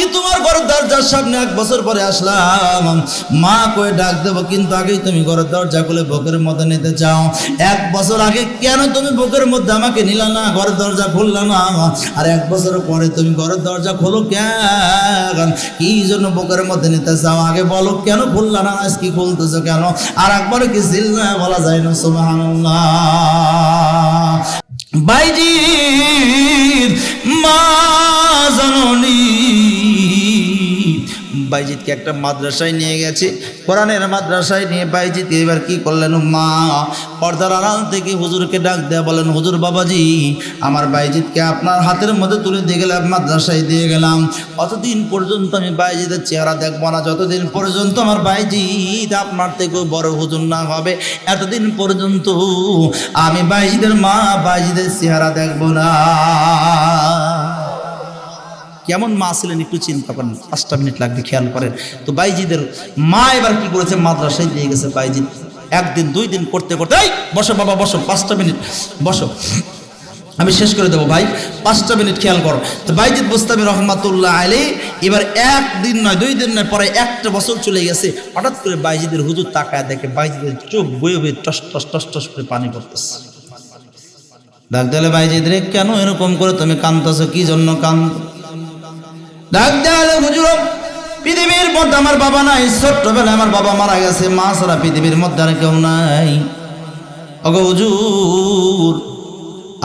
কি তোমার ঘরের দরজার সামনে এক বছর পরে আসলাম? মা কয়ে ডাক দেবো, কিন্তু আগেই তুমি ঘরের দরজা খুলে বুকের মধ্যে নিতে চাও। এক বছর আগে কেন তুমি বুকের মধ্যে আমাকে নিলা না, ঘরের দরজা খুললা না? আর এক বছর পরে তুমি ঘরের দরজা খোলো কেন? কি জন্য বুকের মধ্যে নিতে চাও? আগে বলো, কেন খুললা না? আজ কি খুলতেছো কেন? আর একবার কি না, বলা যায় না, সুবহানাল্লাহ। বাইজি মা জননী বাইজিৎকে একটা মাদ্রাসায় নিয়ে গেছে। কোরআনের মাদ্রাসায় নিয়ে বাইজিৎ এবার কি করলেন? মা পর্দার আড়াল থেকে হুজুরকে ডাক দেয়া বলেন, হুজুর বাবাজি, আমার বাইজিৎকে আপনার হাতের মধ্যে তুলে দিয়ে গেলাম, মাদ্রাসায় দিয়ে গেলাম। অতদিন পর্যন্ত আমি বাইজিদের চেহারা দেখব না, যতদিন পর্যন্ত আমার বাইজিৎ আপনার থেকেও বড় হুজুর না হবে, এতদিন পর্যন্ত আমি বাইজিদের মা, বাইজিদের চেহারা দেখব না। কেমন মা ছিলেন একটু চিন্তা করেন, পাঁচটা মিনিট লাগবে, খেয়াল করেন। তো বাইজিদের মা এবার কি করেছে? মাদ্রাসায় দিয়ে গেছে বাইজিদ। একদিন, দুই দিন করতে করতে, এই, বসো বাবা, বসো, পাঁচটা মিনিট, বসো। আমি শেষ করে দেবো ভাই, পাঁচটা মিনিট খেয়াল করো। তো বাইজিদ বুস্তামি রহমাতুল্লাহ আলী এবার একদিন নয়, দুই দিন নয়, পরে একটা বছর চলে গেছে, হঠাৎ করে বাইজিদের হুজুর তাকায় দেখে বাইজিদের চোখ বয়ে বয়ে টস টস টস টস করে পানি পড়তেছে। ডাক দিলে, বাইজিদ রে, কেন এরকম করে তুমি কান্দতেছো কি জন্য কান্দ ডাক দেয়ালে হুজুর পৃথিবীর মধ্যে আমার বাবা নাই, ছোট্টবেলায় আমার বাবা মারা গেছে, মা ছাড়া পৃথিবীর মধ্যে আর কেউ নাই। ওগো হুজুর,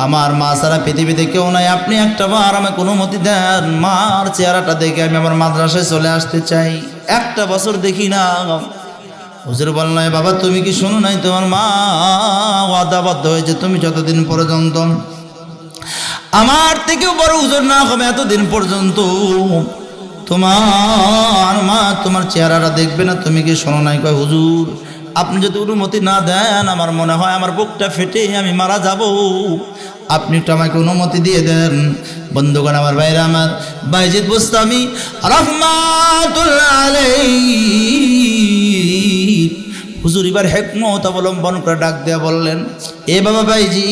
আমার মা ছাড়া পৃথিবীতে কেউ নাই, আপনি একটা বার আমাকে অনুমতি দেন, মার চেহারাটা দেখে আমি আমার মাদ্রাসায় চলে আসতে চাই, একটা বছর দেখি না। হুজুর বললাই বাবা, তুমি কি শোনো নাই তোমার মা? ওয়াদাবদ্ধ হয়েছে, তুমি যতদিন পর্যন্ত আমার থেকেও বড় হুজুর না হবে এতদিন পর্যন্ত। তোমার মা তোমার চেহারাটা দেখবে না, তুমি কি শোনো নাই? কয়, হুজুর, আপনি যদি অনুমতি না দেন, আমার মনে হয় আমার বুকটা ফেটে আমি মারা যাব। আপনি একটু আমাকে অনুমতি দিয়ে দেন। বন্ধুগণ, আমার বাইরে আমার বাইজিদ বুস্তামি রহমাতুল্লাহ হুজুর, এবার হেকমত অবলম্বন করে ডাক দেয়া বললেন, এ বাবা ভাইজি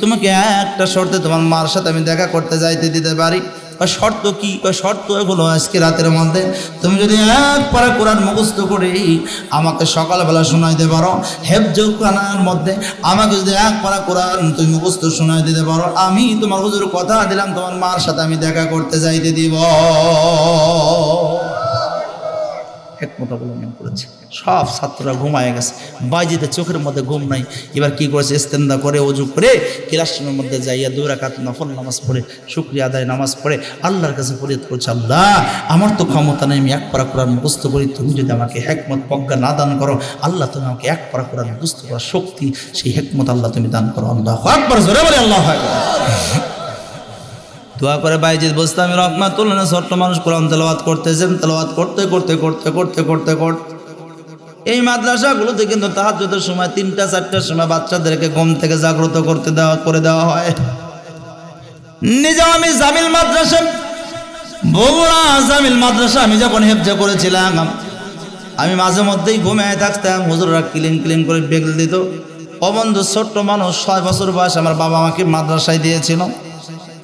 তোমাকে একটা শর্তে তোমার মার সাথে আমি দেখা করতে যাইতে দিতে পারি। বা শর্ত কি? বা শর্ত এগুলো আজকে রাতের মধ্যে তুমি যদি এক পারা কোরআন মুখস্থ করে আমাকে সকালবেলা শোনাইতে পারো, হেফজ কানার মধ্যে আমাকে যদি এক পারা কোরআন তুমি মুখস্থ শোনাই দিতে পারো, আমি তোমার হুজুর কথা দিলাম, তোমার মার সাথে আমি দেখা করতে যাইতে দিব। এক কথা বলে মনে করেছে। সব ছাত্ররা ঘুমায় গেছে। বাইজিতে চোখের মধ্যে ঘুম নাই। এবার কি করেছে? ইস্তেন্দা করে অজু করে ক্লাসরুমের মধ্যে যাইয়া দুই রাকাত নফল নামাজ পড়ে, শুক্রিয়া আদায় নামাজ পড়ে, আল্লাহর কাছে ফরিয়াদ করছে, আল্লাহ, আমার তো ক্ষমতা নেই, আমি এক পারা কোরআন মুখস্থ করি। তুমি যদি আমাকে হেকমত, প্রজ্ঞা না দান করো, আল্লাহ তুমি আমাকে এক পারা কোরআন মুখস্থ করার শক্তি, সেই হেকমত আল্লাহ তুমি দান করো। আল্লাহ আকবার, জোরে বলে আল্লাহ দোয়া করে বাইজিদ বসতামি রহমাতুল্লাহ, ছোট্ট মানুষ কোরআন তেলাওয়াত করতেছেন, তেলাওয়াত করতে করতে করতে করতে করতে করতে। এই মাদ্রাসাগুলোতে কিন্তু তাহাজ্জুদের সময় তিনটা, চারটার সময় বাচ্চাদেরকে ঘুম থেকে জাগ্রত করতে দেওয়া, করে দেওয়া হয়। নিজামি জামিল মাদ্রাসা, বগুড়া জামিল মাদ্রাসা আমি যখন হেফজা করেছিলাম, আমি মাঝে মধ্যেই ঘুমিয়ে থাকতাম, হুজুররা ক্লিন ক্লিন করে বেগল দিত। অবন্ধ ছোট্ট মানুষ, ছয় বছর বয়স, আমার বাবা আমাকে মাদ্রাসায় দিয়েছিল।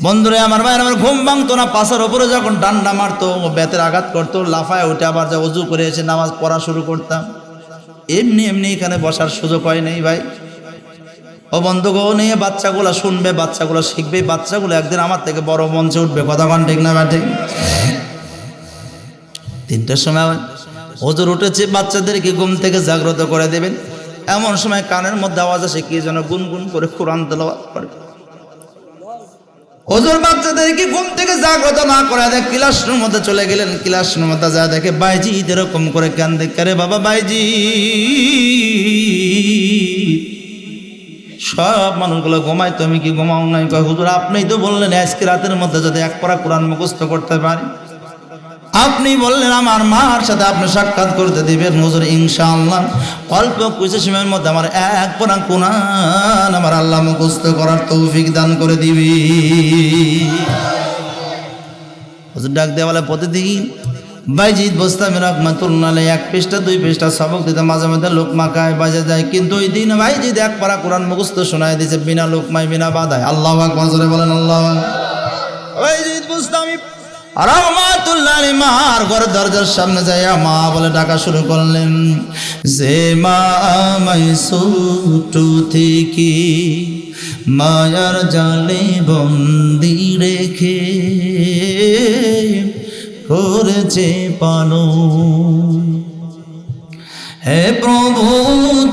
বন্ধুরে, আমার ভাই আমার ঘুম ভাঙতো না, পাশের ওপরে যখন ডান্ডা মারতো, ও বেতের আঘাত করতো, লাফায় উঠে আবার যা উজু করে এসে নামাজ পড়া শুরু করতাম। এমনি এমনি এখানে বসার সুযোগ হয় নেই ভাই। ও বন্ধুগো, নিয়ে বাচ্চাগুলো শুনবে, বাচ্চাগুলো শিখবে। বাচ্চাগুলো একদিন আমার থেকে বড় মঞ্চে উঠবে কন ঠিক না বা ঠিক? তিনটার সময় হজুর উঠেছে, বাচ্চাদেরকে ঘুম থেকে জাগ্রত করে দেবেন। এমন সময় কানের মধ্যে আওয়াজ আসে, কি যেন গুনগুন করে কোরআন তেলাওয়াত করে। হজুর বাচ্চাদেরকে ঘুম থেকে জাগ্রত না করে দেখ ক্লাসরুম মধ্যে চলে গেলেন, ক্লাসরুমের মধ্যে যা দেখে বাইজি এরকম করে কেন দেখ রে বাবা বাইজি? সব মানুষগুলো ঘুমায়, তুমি কি ঘুমাও নাই? হুজুর আপনিই তো বললেন আজকে রাতের মধ্যে যদি এক পড়া কোরআন মুখস্থ করতে পারি। আপনি বললেন আমার মার সাথে আপনি সাক্ষাৎ করতে দিবেন, হুজুর, ইনশাআল্লাহ। অল্প কিছু সময়ের মধ্যে আমার এক পড়া কোরআন আমার আল্লাহ মুখস্থ করার তৌফিক দান করে দিবি। ডাক দেওয়া বলে প্রতিদিন বাইজিৎ বস্তামি রহমাতুল্লাহ এক পৃষ্ঠা, দুই পৃষ্ঠা সবক দিতে মাঝে মাঝে লোক মাখায় বাজে যায়। কিন্তু ওই দিন বাইজিৎ এক পারা কোরআন মুখস্থ শোনায় দিয়েছে, বিনা লোকমায়, বিনা বাধায়। আল্লাহ আকবর বলেন, আল্লাহ বাইজিৎ বস্তামি রহমাতুল্লাহ মার ঘরের দরজার সামনে যাইয়া মা বলে ডাকা শুরু করলেন, যে মা আমায় ছোট থেকে মায়ার জালে বন্দি রেখে করেছে পানো হে প্রভু,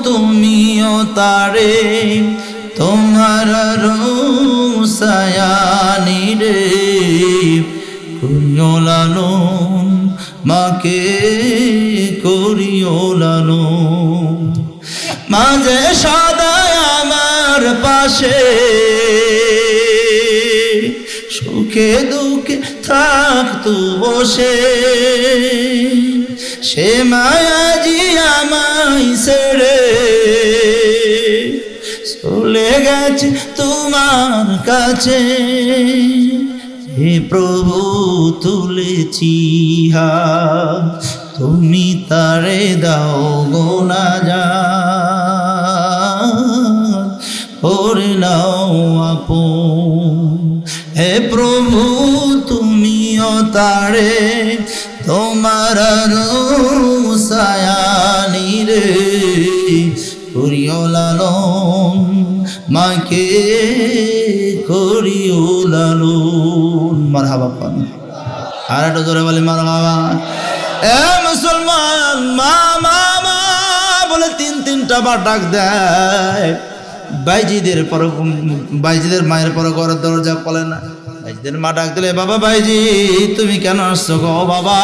তুমিও তারে তোমার রুসায়ানি রে। করিও লালো মাকে করিও লালো মাঝে সদা আমার পাশে, সুখে দুঃখে থাকতু বসে সে মায়াজি আমায় ছেড়ে, চলে গেছে তোমার কাছে। হে প্রভু, তুলেছি হাত। তুমি তারে দাও গোনা যা ওরে নাও আপন। হে প্রভু, তুমিও তারে তোমার সায়ানি রে করিও মাকে করিও লালন। মার হাবা পান। আর একটা জোরে বলে মার বাবা এ মুসলমান, মা মা মা, বলে তিন, তিনটা বার ডাক দেয়। বাইজিদের পর, বাইজিদের মায়ের পর ঘরের দরজা খোলে না। বাইজিদের মা ডাক দিলে বাবা ভাইজি, তুমি কেন আসছো গো? বাবা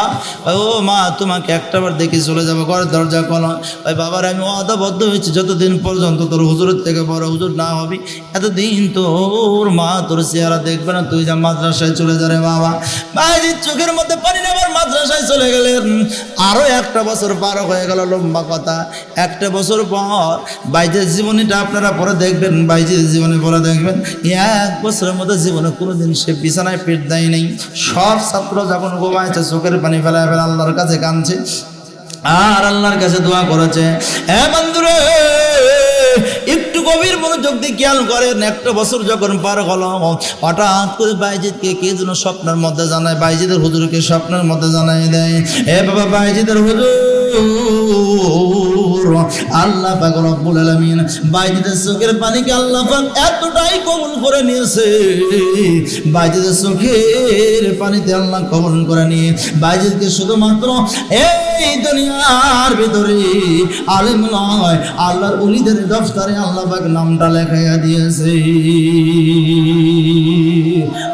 ও মা, তোমাকে একটাবার দেখে চলে যাব ঘরের দরজা খোলো। ওই বাবার, আমি অদাবদ্ধ হয়েছি যতদিন পর্যন্ত তোর হুজুরের থেকে বড় হুজুর না হবি, এতদিন তোর মা তোর চেহারা দেখবে না, তুই যা মাদ্রাসায় চলে যা রে বাবা। বাইজির চোখের মধ্যে পানি নেবার মাদ্রাসায় চলে গেলেন। আরও একটা বছর পার হয়ে গেল লম্বা কথা। একটা বছর পর বাইজের জীবনীটা আপনারা পরে দেখবেন বাইজের জীবনে পরে দেখবেন। এক বছরের মধ্যে জীবনে কোনোদিন সে বিছানায় পেট দেয় নেই। সব ছাত্র যখন ঘুমাইছে, চোখের পানি ফেলায় ফেলে আল্লাহর কাছে কাঁদছে। আর আল্লাহর কাছে দোয়া করেছে একটু গভীর মনোযোগ দিয়ে খেয়াল করেন, একটা বছর যখন পার হলো হঠাৎ করে বাইজিদকে কে যেন স্বপ্নের মধ্যে জানায়, বাইজিদের হুজুরকে স্বপ্নের মধ্যে জানাই দেয়। এ বাবা, বাইজিদের হুজুর আল্লাহ পাক রব্বুল আলামিন বাইজিদের চোখের পানিকে আল্লাহ পাক এতটাই কবুল করে নিয়েছে। বাইজিদের চোখের পানিতে আল্লাহ কবুল করে নিয়ে বাইজিদকে শুধুমাত্র এই দুনিয়ার ভিতরে আলেম নয়, আল্লাহর উলিদের দফতরে আল্লাহ পাক নামটা লেখাইয়া দিয়েছে।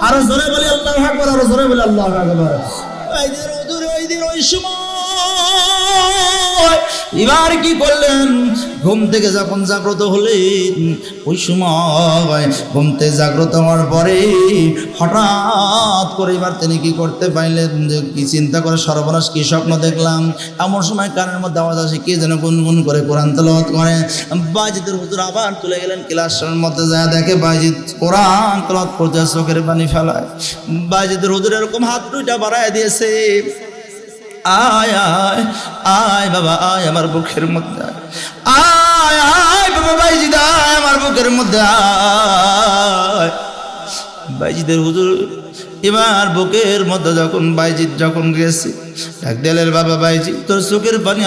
আরও জোরে বলে আল্লাহ আকবার, আরও জোরে বলে আল্লাহ আকবার। হুজুর ওই দিন ওই সময় এবার কি করলেন? ঘুম থেকে যখন জাগ্রত হলেন, ওই সময় ঘুম থেকে জাগ্রত হওয়ার পরে হঠাৎ করে এবার তিনি কি করতে পারলেন? যে কি চিন্তা করে সর্বনাশ, কি স্বপ্ন দেখলাম? এমন সময় কানের মধ্যে আওয়াজ আসে, কে যেন গুনগুন করে কোরআন তেলাওয়াত করে। বাজিদের হুজুর আবার তুলে গেলেন ক্লাসের মধ্যে যায় দেখে বাজিদ কোরআন তেলাওয়াত করতে চোখের পানি ফেলায়। বাজিদের হুজুর এরকম হাত দুইটা বাড়ায় দিয়েছে। আয় আয় আয় বাবা, আয় আমার বুকের মধ্যে, আয়। আয় বাবা বাইজিদ, আয় আমার বুকের মধ্যে, আয়। বাইজিদের হুজুর, এবার বুকের মধ্যে যখন বাইজিদ যখন গেছে এক দেলের বাবা বাইজি তোর চোখের পানি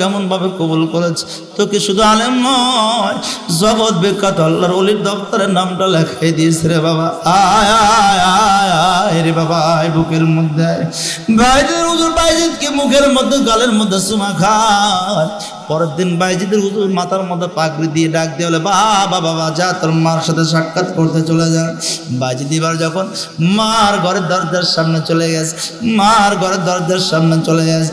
কেমন ভাবে কবুল করেছে। তোকে শুধু আলেম নয়, জগৎ বিখ্যাত আল্লাহর অলির দপ্তরের নামটা লেখাই দিয়েছে রে বাবা। আয় আয় রে বাবা, আয় বুকের মধ্যে। আয়। বাইজিদের হুজুর বাইজিৎকে মুখের মধ্যে, গালের মধ্যে সুমা খায়। পরের দিন বাইজিদের হুজুর মাথার মধ্যে পাগড়ি দিয়ে ডাক দিয়ে বলে বাবা বাবা যা, তোর মার সাথে সাক্ষাৎ করতে চলে যা। বাইজিদ এবার যখন মার ঘরের দরজার সামনে চলে গেছে, মার ঘরের দরজার সামনে চলে যায়।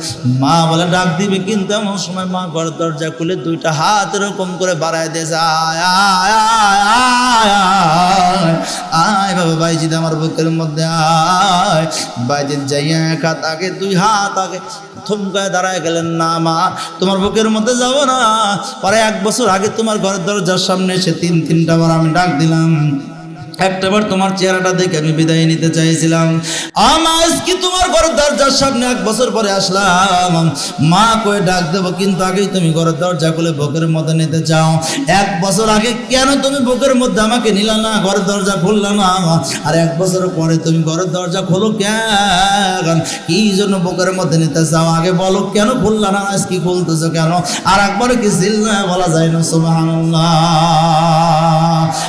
মা বলে, ডাক দিবে কিন্তু এমন সময় মা ঘরের দরজা খুলে দুইটা হাত এরকম করে বাড়ায় আয় আয় আয় আয়, বাবা বাইজিদ আমার বুকের মধ্যে আয়। বাইজিদ যাইয়া এক হাত আগে, দুই হাত আগে থমকায় দাঁড়ায় গেলেন, না মা, তোমার বুকের মধ্যে যাব না। পরে এক বছর আগে তোমার ঘরের দরজার সামনে এসে তিন, তিনটা বার আমি ডাক দিলাম। একটাবার তোমার চেহারাটা দেখে আমি বিদায় নিতে চাইছিলাম। আমার কি তোমার ঘরের দরজার সামনে এক বছর পরে আসলাম। মা কয়ে ডাক দেবো, কিন্তু আগেই তুমি ঘরের দরজা খুলে বুকের মধ্যে নিতে চাও। এক বছর আগে কেন তুমি বুকের মধ্যে আমাকে নিলা না, ঘরের দরজা খুললা না? আর এক বছর পরে তুমি ঘরের দরজা খোলো কেন কি জন্য বুকের মধ্যে নিতে চাও? আগে বলো, কেন খুললা না? আজ কি খুলতেছো কেন? আর একবার কি জিল্লা বলা যায় না, সুবহানাল্লাহ।